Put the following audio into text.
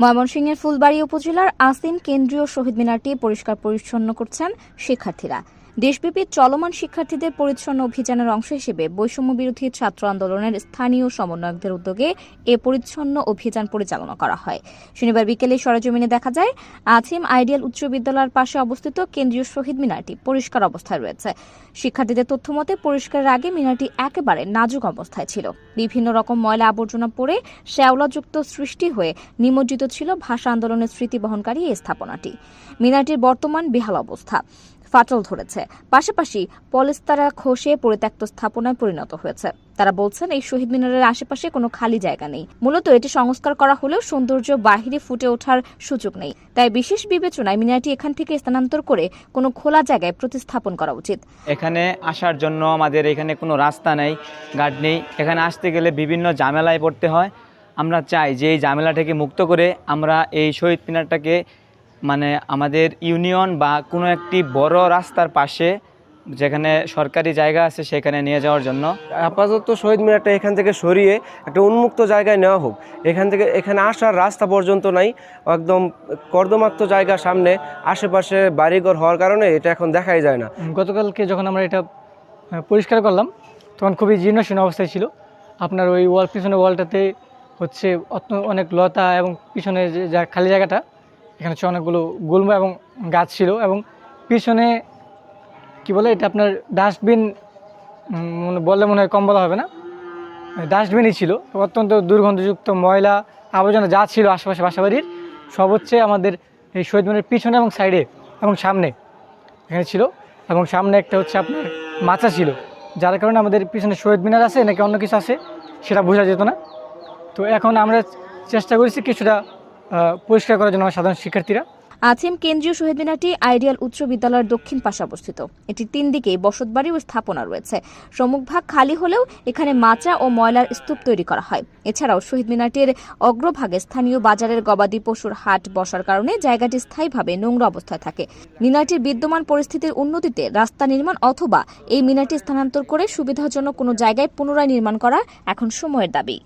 ময়মনসিংহের ফুলবাড়ি উপজেলার আসিন কেন্দ্রীয় শহীদ মিনারটি পরিষ্কার পরিচ্ছন্ন করছেন শিক্ষার্থীরা। দেশব্যাপী চলমান শিক্ষার্থীদের পরিচ্ছন্ন অভিযানের অংশ হিসেবে বৈষম্য বিরোধী ছাত্র আন্দোলনের স্থানীয় সমন্বয়কদের উদ্যোগে এ পরিচ্ছন্ন অভিযান পরিচালনা করা হয়। শনিবার বিকেলে সরেজমিনে দেখা যায় আছিম আইডিয়াল উচ্চ বিদ্যালয়ের পাশে অবস্থিত কেন্দ্রীয় শহীদ মিনারটি পরিষ্কার অবস্থায় রয়েছে। শিক্ষার্থীদের তথ্য মতে, পরিষ্কারের আগে মিনারটি একেবারে নাজুক অবস্থায় ছিল। বিভিন্ন রকম ময়লা আবর্জনা পড়ে শ্যাওলাযুক্ত সৃষ্টি হয়ে নিমজ্জিত ছিল ভাষা আন্দোলনের স্মৃতি বহনকারী এই স্থাপনাটি। মিনারটির বর্তমান বেহাল অবস্থা। ফাটল ধরেছে। পাশাপাশি পলেস্তারা খসে পরিত্যক্ত স্থাপনায় পরিণত হয়েছে। তারা বলছেন, এই শহীদ মিনারের আশেপাশে কোনো খালি জায়গা নেই। মূলত এটি সংস্কার করা হলেও সৌন্দর্য বাহিরে ফুটে ওঠার সুযোগ নেই। তাই বিশেষ বিবেচনায় মিনারটি এখান থেকে স্থানান্তর করে কোনো খোলা জায়গায় প্রতিস্থাপন করা উচিত। এখানে আসার জন্য আমাদের এখানে কোনো রাস্তা নেই গার্ড নেই। এখানে আসতে গেলে বিভিন্ন ঝামেলায় পড়তে হয়। আমরা চাই যে এই ঝামেলা থেকে মুক্ত করে আমরা এই শহীদ মিনারটাকে মানে আমাদের ইউনিয়ন বা কোনো একটি বড় রাস্তার পাশে যেখানে সরকারি জায়গা আছে সেখানে নিয়ে যাওয়ার জন্য। আপাতত শহীদ মিনারটা এখান থেকে সরিয়ে একটা উন্মুক্ত জায়গায় নেওয়া হোক। এখান থেকে এখানে আসার রাস্তা পর্যন্ত নাই একদম কর্দমাক্ত জায়গা সামনে আশেপাশে বাড়িঘর হওয়ার কারণে এটা এখন দেখাই যায় না। গতকালকে যখন আমরা এটা পরিষ্কার করলাম তখন খুবই জীর্ণশীর্ণ অবস্থায় ছিল। আপনার ওই ওয়াল পিছনে ওয়ালটাতে হচ্ছে অত- অনেক লতা এবং পিছনে যে যা খালি জায়গাটা এখানে হচ্ছে অনেকগুলো গুল্ম এবং গাছ ছিল এবং পিছনে, কি বলে এটা আপনার ডাস্টবিন বললে মনে হয় কম বলা হবে না। ডাস্টবিনই ছিল। অত্যন্ত দুর্গন্ধযুক্ত ময়লা, আবর্জনা যা ছিল আশেপাশে বাসাবাড়ির, সব হচ্ছে আমাদের এই শহীদ মিনারের পিছনে এবং সাইডে এবং সামনে এখানে ছিল। এবং সামনে একটা হচ্ছে আপনার মাচা ছিল। যার কারণে আমাদের পিছনে শহীদ মিনার আছে, নাকি অন্য কিছু আছে, সেটা বোঝা যেত না। তো এখন আমরা চেষ্টা করেছি কিছুটা পরিষ্কার করার জন্য সাধারণ শিক্ষার্থীরা। আছিম কেন্দ্রীয় শহীদ মিনারটি আইডিয়াল উচ্চ বিদ্যালয়ের দক্ষিণ পাশে অবস্থিত। এটি তিন দিকেই বসতবাড়ি ও স্থাপনা রয়েছে। সম্মুখভাগ খালি হলেও এখানে মাচা ও ময়লার স্তূপ তৈরি করা হয়। এছাড়াও শহীদ মিনারটির অগ্রভাগে স্থানীয় বাজারের গবাদি পশুর হাট বসার কারণে জায়গাটি স্থায়ীভাবে নোংরা অবস্থায় থাকে। মিনারটির বিদ্যমান পরিস্থিতির উন্নতিতে রাস্তা নির্মাণ অথবা এই মিনারটি স্থানান্তর করে সুবিধাজনক কোনো জায়গায় পুনরায় নির্মাণ করা এখন সময়ের দাবি।